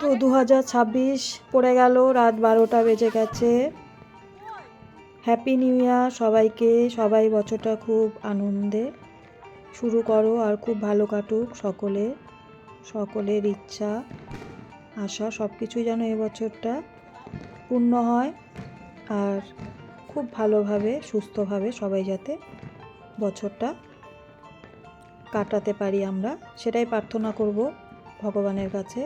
তো দু হাজার ছাব্বিশ পড়ে গেল, রাত বারোটা বেজে গেছে। হ্যাপি নিউ ইয়ার সবাইকে, সবাই বছরটা খুব আনন্দে শুরু করো আর খুব ভালো কাটুক সকলে, সকলের ইচ্ছা, আশা সব কিছুই যেন এই বছরটা পূর্ণ হয় আর খুব ভালোভাবে, সুস্থভাবে সবাই যাতে বছরটা কাটাতে পারি আমরা, সেটাই প্রার্থনা করব ভগবানের কাছে।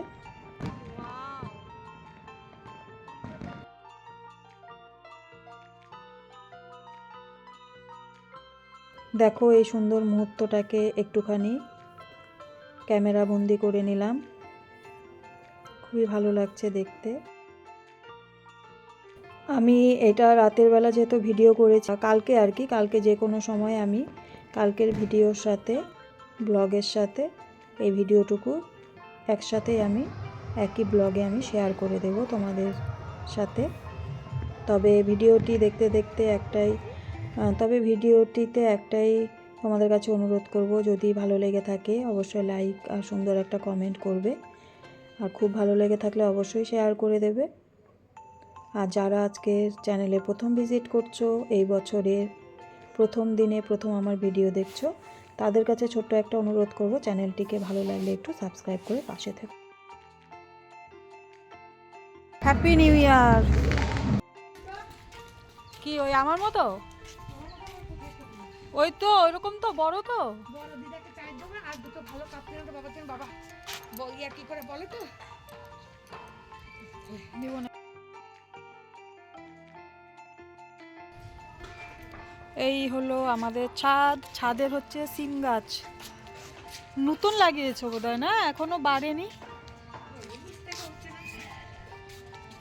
দেখো এই সুন্দর মুহূর্তটাকে একটুখানি ক্যামেরা বন্দি করে নিলাম। খুবই ভালো লাগছে দেখতে। আমি এটা রাতের বেলা যেহেতু ভিডিও করেছি, কালকে আর কি, কালকে যে কোনো সময় আমি কালকের ভিডিওর সাথে, ব্লগের সাথে এই ভিডিওটুকু একসাথেই আমি, একই ব্লগে আমি শেয়ার করে দেব তোমাদের সাথে। তবে ভিডিওটি দেখতে দেখতে একটাই তবে ভিডিওটিতে একটাই তোমাদের কাছে অনুরোধ করব, যদি ভালো লেগে থাকে অবশ্যই লাইক আর সুন্দর একটা কমেন্ট করবে। আর খুব ভালো লেগে থাকলে অবশ্যই শেয়ার করে দেবে। আর যারা আজকে চ্যানেলে প্রথম ভিজিট করছ, এই বছরের প্রথম দিনে প্রথম আমার ভিডিও দেখছ, তাদের কাছে ছোট্ট একটা অনুরোধ করব চ্যানেলটিকে ভালো লাগলে একটু সাবস্ক্রাইব করে পাশে থেকো হ্যাপি নিউ ইয়ার কি ওই আমার মতো? ওই তো ওইরকম তো বড় তো। বড় দিদাকে চাই দেবো আর দুটো ভালো কাপ কিনে দেবো বাবার জন্য বাবা কি করে বলো তো? দিব না। এই হলো আমাদের ছাদ ছাদের হচ্ছে সিম গাছ। নতুন লাগিয়েছো বোধহয় না? এখনও বাড়েনি।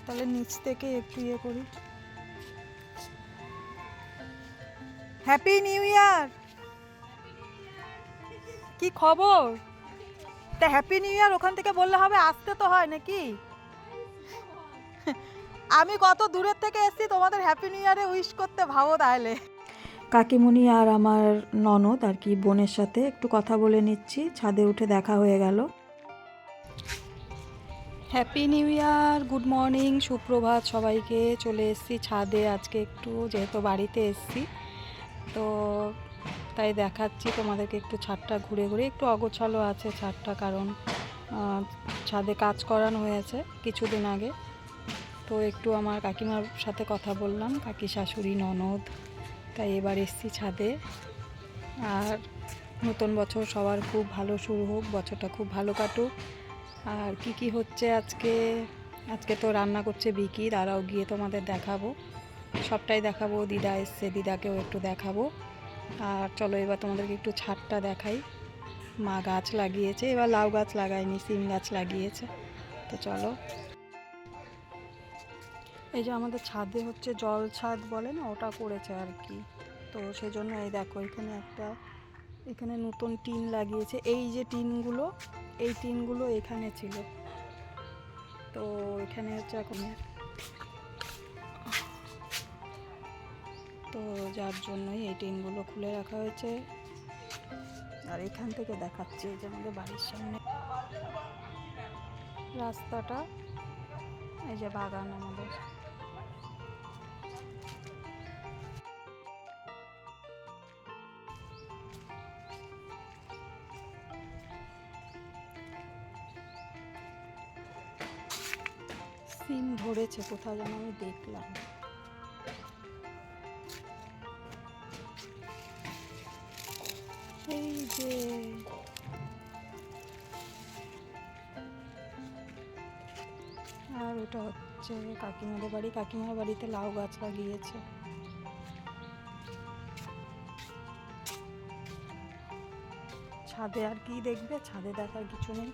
তাহলে নিচ থেকে একটু ইয়ে করি। হ্যাপি নিউ ইয়ার কি খবর? তা হ্যাপি নিউ ইয়ার ওখান থেকে বললে হবে আসতে তো হয় নাকি? আমি কত দূরের থেকে এসেছি তোমাদের হ্যাপি নিউ ইয়ারে উইশ করতে ভাবো তাহলে। কাকিমণি আর আমার ননদ আর কি বোনের সাথে একটু কথা বলে নিচ্ছি ছাদে উঠে দেখা হয়ে গেল। Happy new year good morning সুপ্রভাত সবাইকে। চলে এসেছি ছাদে আজকে একটু যেহেতু বাড়িতে এসেছি। তো তাই দেখাচ্ছি, তোমাদেরকে একটু ছাদটা ঘুরে ঘুরে। একটু অগোছালো আছে ছাদটা, কারণ ছাদে কাজ করানো হয়েছে কিছুদিন আগে। তো একটু আমার কাকিমার সাথে কথা বললাম, কাকি শাশুড়ি, ননদ। তাই এবার এসছি ছাদে। আর নতুন বছর সবার খুব ভালো শুরু হোক, বছরটা খুব ভালো কাটুক। আর কি কি হচ্ছে আজকে? আজকে তো রান্না করছে বিকি, তারাও গিয়ে তোমাদের দেখাবো। সবটাই দেখাবো, দিদা এসছে, দিদাকেও একটু দেখাবো। আর চলো এবার তোমাদেরকে একটু ছাদটা দেখাই। মা গাছ লাগিয়েছে, এবার লাউ গাছ লাগায়নি সিম গাছ লাগিয়েছে। তো চলো। এই যে আমাদের ছাদে হচ্ছে জল ছাদ বলে না, ওটা করেছে আর কি। তো সেজন্য এই দেখো, এখানে একটা, এখানে নতুন টিন লাগিয়েছে। এই যে টিনগুলো, এই টিনগুলো এখানে ছিল। তো এখানে হচ্ছে এখন তো যার জন্যই এই টিনগুলো খুলে রাখা হয়েছে। আর এখান থেকে দেখাচ্ছি যে আমাদের বাড়ির সামনে। রাস্তাটা, এই যে বাগান আমাদের। সিম ধরেছে কোথাও যেন আমি দেখলাম। আর ওটা হচ্ছে কাকিমাদের বাড়ি। কাকিমার বাড়িতে লাউ গাছ লাগিয়েছে। ছাদে আর কি দেখবে? ছাদে দেখার কিছু নেই।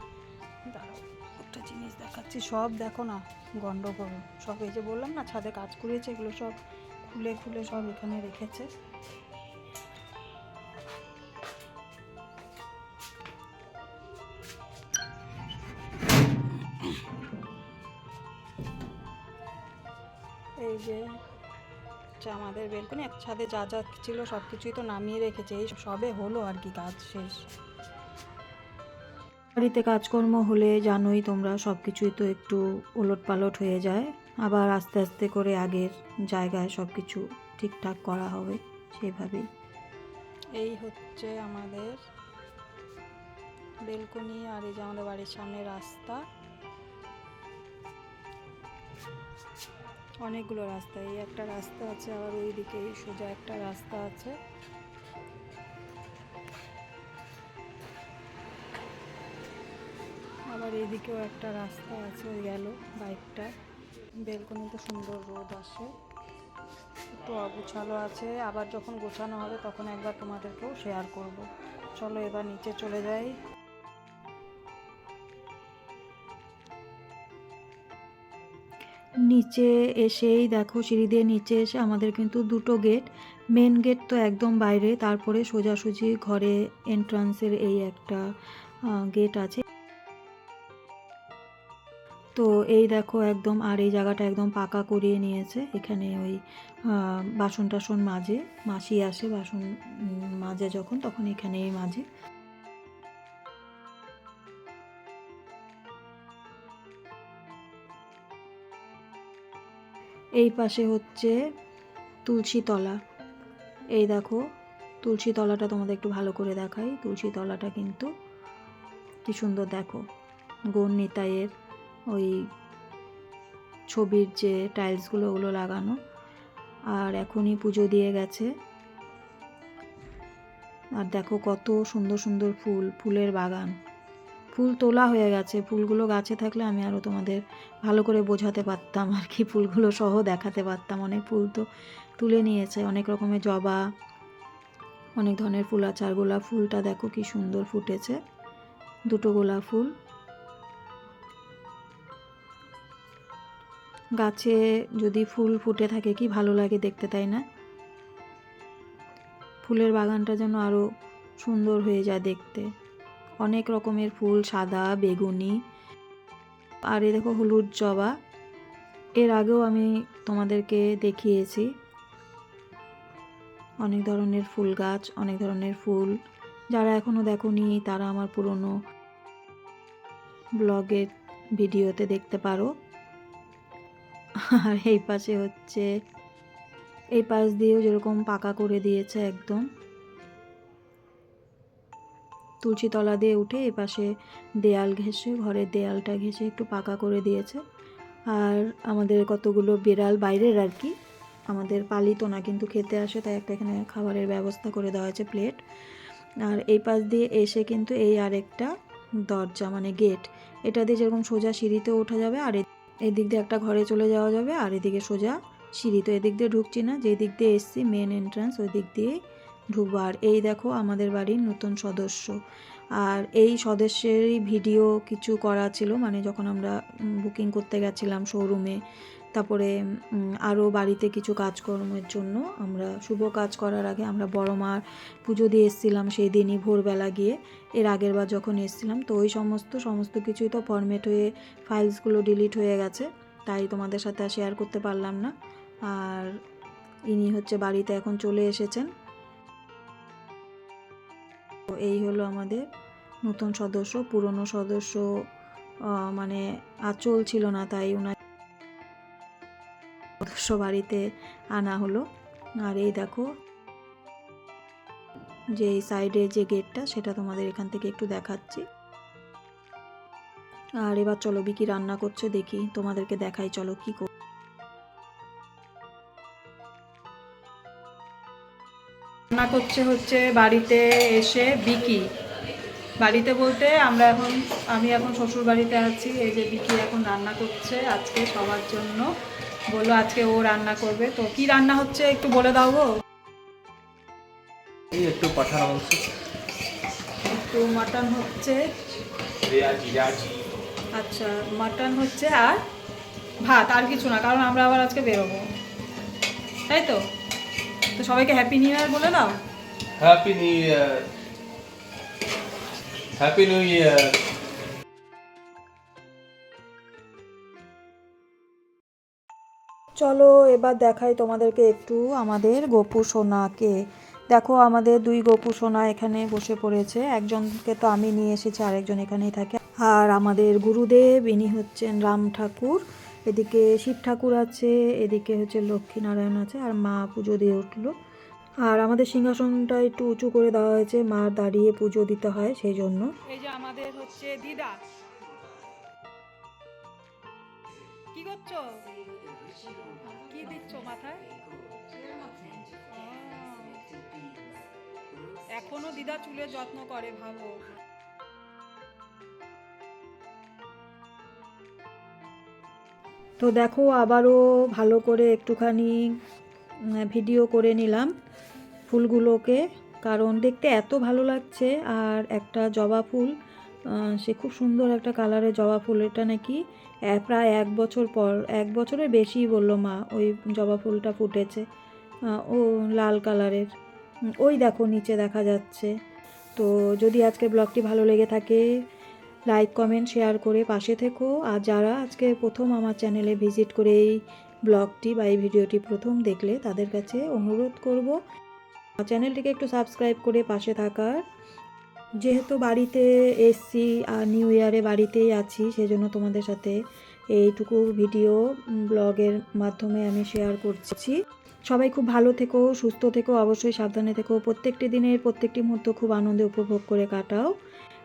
একটা জিনিস দেখাচ্ছি। সব দেখো না, গন্ডগোল। সব এই যে বললাম না, ছাদে কাজ করেছে, এগুলো সব খুলে খুলে সব এখানে রেখেছে। এই যে আমাদের বেলকনি এক ছাদে যা যা ছিল সব কিছুই তো নামিয়ে রেখেছে। এই সবে হলো আর কি কাজ শেষ। বাড়িতে কাজকর্ম হলে জানোই তোমরা সব কিছুই তো একটু ওলট পালট হয়ে যায়। আবার আস্তে আস্তে করে আগের জায়গায় সব কিছু ঠিকঠাক করা হবে সেভাবেই। এই হচ্ছে আমাদের বেলকনি আর এই যে আমাদের বাড়ির সামনে রাস্তা। অনেকগুলো রাস্তা, এই একটা রাস্তা আছে আবার ওই দিকে সোজা একটা রাস্তা আছে। আবার এইদিকেও একটা রাস্তা আছে ওই গেল বাইকটা। বেলকনিতে সুন্দর রোদ আসে, একটু অগোছালো আছে। আবার যখন গোছানো হবে তখন একবার তোমাদেরকেও শেয়ার করব। চলো এবার নিচে চলে যাই। নিচে এসেই দেখো সিঁড়ি দিয়ে নিচে এসে আমাদের কিন্তু দুটো গেট মেন গেট তো একদম বাইরে, তারপরে সোজাসুজি ঘরে এন্ট্রান্সের এই একটা গেট আছে। তো এই দেখো একদম, আর এই জায়গাটা একদম পাকা করিয়ে নিয়েছে। এখানে ওই বাসন টাসন মাঝে মাসি আসে বাসন মাজে যখন, তখন এখানেই মাঝে এই পাশে হচ্ছে তুলসী তলা এই দেখো তুলসী তলাটা তোমাদের একটু ভালো করে দেখাই। তুলসী তলাটা কিন্তু কি সুন্দর দেখো গৌর নিতাইয়ের ওই ছবির যে টাইলসগুলো ওগুলো লাগানো। আর এখনই পুজো দিয়ে গেছে। আর দেখো কত সুন্দর সুন্দর ফুল, ফুলের বাগান। ফুল তোলা হয়ে গেছে। ফুলগুলো গাছে থাকলে আমি আরও তোমাদের ভালো করে বোঝাতে পারতাম আর কি। ফুলগুলো সহ দেখাতে পারতাম। অনেক ফুল তো তুলে নিয়েছে। অনেক রকমের জবা, অনেক ধরনের ফুল আছে। আর গোলাপ ফুলটা দেখো কি সুন্দর ফুটেছে। দুটো গোলাপ ফুল। গাছে যদি ফুল ফুটে থাকে কি ভালো লাগে দেখতে, তাই না? ফুলের বাগানটা যেন আরও সুন্দর হয়ে যায় দেখতে। অনেক রকমের ফুল, সাদা, বেগুনি। আর এই দেখো হলুদ জবা। এর আগেও আমি তোমাদেরকে দেখিয়েছি। অনেক ধরনের ফুল গাছ, অনেক ধরনের ফুল। যারা এখনও দেখোনি, তারা আমার পুরনো ব্লগের ভিডিওতে দেখতে পারো। আর এই পাশে হচ্ছে, এই পাশ দিয়েও যেরকম পাকা করে দিয়েছে একদম। তুলসী তলা দিয়ে উঠে এপাশে দেয়াল ঘেঁষে, ঘরের দেয়ালটা ঘেঁষে একটু পাকা করে দিয়েছে। আর আমাদের কতগুলো বিড়াল বাইরের আর কি। আমাদের পালিত না, কিন্তু খেতে আসে, তাই একটা এখানে খাবারের ব্যবস্থা করে দেওয়া হয়েছে প্লেট। আর এই পাশ দিয়ে এসে কিন্তু এই আরেকটা দরজা মানে গেট। এটা দিয়ে যেরকম সোজা সিঁড়িতে ওঠা যাবে, আর এদিক দিয়ে একটা ঘরে চলে যাওয়া যাবে, আর এদিকে সোজা সিঁড়ি তো এদিক দিয়ে ঢুকছি না যে দিক দিয়ে এসছি মেন এন্ট্রান্স ওই দিক দিয়ে আর এই দেখো আমাদের বাড়ির নতুন সদস্য। আর এই সদস্যেরই ভিডিও কিছু করা ছিল মানে যখন আমরা বুকিং করতে গেছিলাম শোরুমে তারপরে আরও বাড়িতে কিছু কাজকর্মের জন্য আমরা, শুভ কাজ করার আগে আমরা বড় মার পুজো দিয়ে এসেছিলাম সেই দিনই ভোরবেলা গিয়ে। এর আগের বার যখন এসেছিলাম, তো ওই সমস্ত সমস্ত কিছুই তো ফরম্যাট হয়ে ফাইলসগুলো ডিলিট হয়ে গেছে, তাই তোমাদের সাথে শেয়ার করতে পারলাম না। আর ইনি হচ্ছে বাড়িতে এখন চলে এসেছেন। এই হলো আমাদের নতুন সদস্য, পুরনো সদস্য মানে আচল ছিল না, তাই ওনার সদস্য বাড়িতে আনা হলো। আর এই দেখো, যে এই সাইডে যে গেটটা, সেটা তোমাদের এখান থেকে একটু দেখাচ্ছি। আর এবার চলো, বিকি রান্না করছে, দেখি তোমাদেরকে দেখাই, চলো কি করছে হচ্ছে বাড়িতে এসে বিকি। বাড়িতে বলতে আমরা এখন আমি এখন শ্বশুর বাড়িতে আছি এই যে বিকি এখন রান্না করছে আজকে সবার জন্য। বলল আজকে ও রান্না করবে। তো কি রান্না হচ্ছে একটু বলে দাও গো। এই একটু পাঠার মাংস একটু মাটন হচ্ছে। আচ্ছা মাটন হচ্ছে আর ভাত আর কিছু না কারণ আমরা আবার আজকে বেরোবো। তাই তো? তো সবাইকে হ্যাপি নিউ ইয়ার বলে দাও। Happy new year happy new year চলো এবার দেখাই তোমাদেরকে একটু আমাদের গোপু সোনাকে। দেখো আমাদের দুই গোপু সোনা এখানে বসে পড়েছে। একজনকে তো আমি নিয়ে এসেছি আরেকজন এখানেই থাকে। আর আমাদের গুরুদেব ইনি হচ্ছেন রাম ঠাকুর। এদিকে শিব ঠাকুর আছে, এদিকে হচ্ছে লক্ষ্মী নারায়ণ আছে, আর মা পুজো দিয়ে উঠল। আর আমাদের সিংহাসনটা একটু উঁচু করে দেওয়া হয়েছে, মা দাঁড়িয়ে পুজো দিতে হয় সেই জন্য। এই যে আমাদের হচ্ছে দিদা। কি করছ? কি মাথায়? এখনও দিদা চুলের যত্ন করে, ভাবো। তো দেখো আবারও ভালো করে একটুখানি ভিডিও করে নিলাম ফুলগুলোকে। কারণ দেখতে এত ভালো লাগছে আর একটা জবা ফুল সে খুব সুন্দর একটা কালারের জবা ফুল। এটা নাকি প্রায় এক বছর পর, এক বছরের বেশি বলল মা ওই জবা ফুলটা ফুটেছে ও লাল কালারের। ওই দেখো নিচে দেখা যাচ্ছে। তো যদি আজকের ব্লগটি ভালো লেগে থাকে লাইক কমেন্ট শেয়ার করে পাশে থেকো। আর যারা আজকে প্রথম আমার চ্যানেলে ভিজিট করে এই ব্লগটি বা এই ভিডিওটি প্রথম দেখলে তাদের কাছে অনুরোধ করব চ্যানেলটিকে একটু সাবস্ক্রাইব করে পাশে থাকার। যেহেতু বাড়িতে এসছি আর নিউ ইয়ারে বাড়িতেই আছি, সেজন্য তোমাদের সাথে এইটুকু ভিডিও ব্লগের মাধ্যমে আমি শেয়ার করছি। সবাই খুব ভালো থেকো, সুস্থ থেকো, অবশ্যই সাবধানে থেকো। প্রত্যেকটি দিনের প্রত্যেকটি মুহূর্ত খুব আনন্দে উপভোগ করে কাটাও।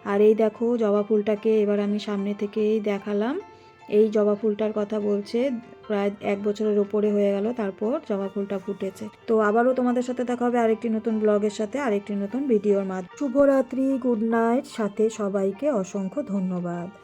আর এই দেখো জবা ফুলটাকে এবার আমি সামনে থেকেই দেখালাম। এই জবা ফুলটার কথা বলছে, প্রায় এক বছরের ওপরে হয়ে গেল, তারপর জবা ফুলটা ফুটেছে। তো আবারও তোমাদের সাথে দেখা হবে আরেকটি নতুন ব্লগের সাথে, আরেকটি নতুন ভিডিওর মাধ্যমে। শুভরাত্রি, গুড নাইট, সাথে সবাইকে অসংখ্য ধন্যবাদ।